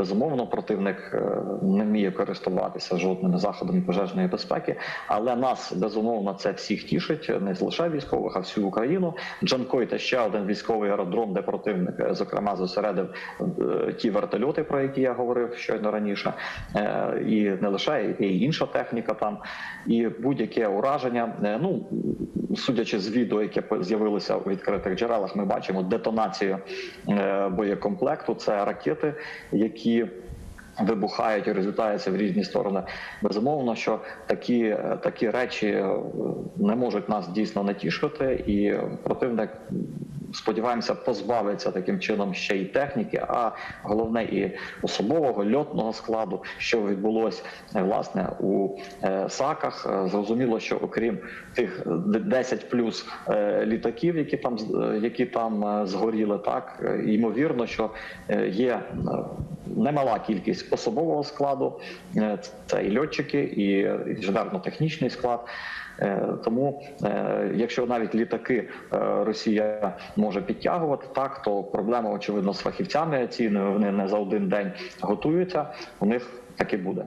Безумовно, противник е, не вміє користуватися жодними заходами пожежної безпеки, але нас безумовно це всіх тішить, не лише військових, а всю Україну. Джанкой та ще один військовий аеродром, де противник, е, зокрема, зосередив е, ті вертольоти, про які я говорив щойно раніше, і не лише і інша техніка там, і будь-яке ураження. Ну судячи з відео, яке з'явилося у відкритих джерелах, ми бачимо детонацію боєкомплекту. Це ракети, які вибухають і розлітаються в різні сторони. Безумовно, що такі, такі речі е, не можуть нас дійсно не тішити, і противник. Сподіваємося, позбавиться таким чином ще й техніки, а головне і особового льотного складу, що відбулось е, власне у е, САКах. Зрозуміло, що окрім тих 10 плюс літаків, які там які там згоріли, так ймовірно, що є немала кількість особового складу. Це і льотчики, і інженерно-технічний склад. Е, Тому, е, якщо навіть літаки е, Росія може підтягувати, так то проблема очевидно з фахівцями ціною. Вони не за один день готуються. У них таки буде.